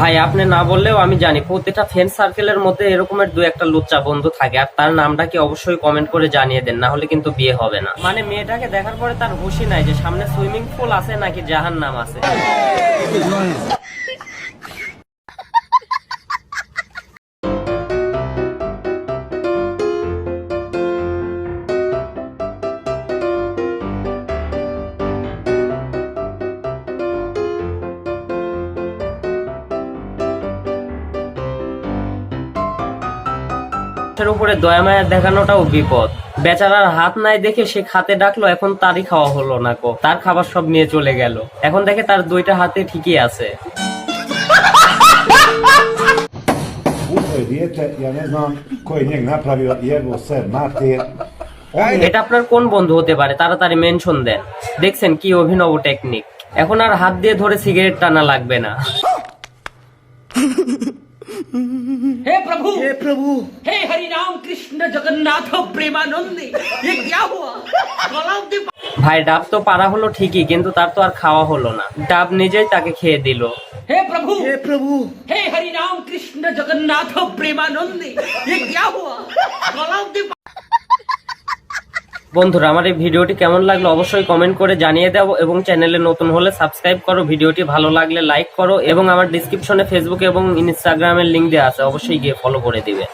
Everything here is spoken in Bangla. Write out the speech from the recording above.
ভাই, আপনি না বললেও আমি জানি। প্রতিটা ফ্রেন্ড সার্কেলের মধ্যে এরকমের দু একটা লুচ্চা বন্ধু থাকে। আর তার নামটা কি অবশ্যই কমেন্ট করে জানিয়ে দেন, না হলে কিন্তু বিয়ে হবে না। মানে মেয়েটাকে দেখার পরে তার হুশি নাই যে সামনে সুইমিং পুল আছে নাকি জাহান নাম আছে। মানুষের উপরে দয়া মায়া দেখানোটাও বিপদ। বেচারার হাত নাই দেখে সে খাতে ডাকলো এখন তারই খাওয়া হলো না কো তার খাবার সব নিয়ে চলে গেল। এখন দেখে তার দুইটা হাতে ঠিকই আছে। এটা আপনার কোন বন্ধু হতে পারে? তাড়াতাড়ি মেনশন দেন। দেখছেন কি অভিনব টেকনিক এখন আর হাত দিয়ে ধরে সিগারেট টানা লাগবে না। प्रभु हे प्रभु हे हरि राम कृष्ण जगन्नाथ प्रेमानंद ये क्या हुआ गलाव दे ভাই ডাব তো পারা হলো ঠিকই কিন্তু তার তো আর খাওয়া হলো না ডাব নিজেই তাকে খেয়ে দিল हे प्रभु हे प्रभु हे हरि राम कृष्ण जगन्नाथ प्रेमानंद ये क्या हुआ गलाव दे বন্ধুরা, আমার এই ভিডিওটি কেমন লাগল অবশ্যই কমেন্ট করে জানিয়ে দাও এবং চ্যানেলে নতুন হলে সাবস্ক্রাইব করো। ভিডিওটি ভালো লাগলে লাইক করো এবং আমার ডিসক্রিপশনে ফেসবুক এবং ইনস্টাগ্রামের লিঙ্ক দেওয়া আছে, অবশ্যই গিয়ে ফলো করে দিবে।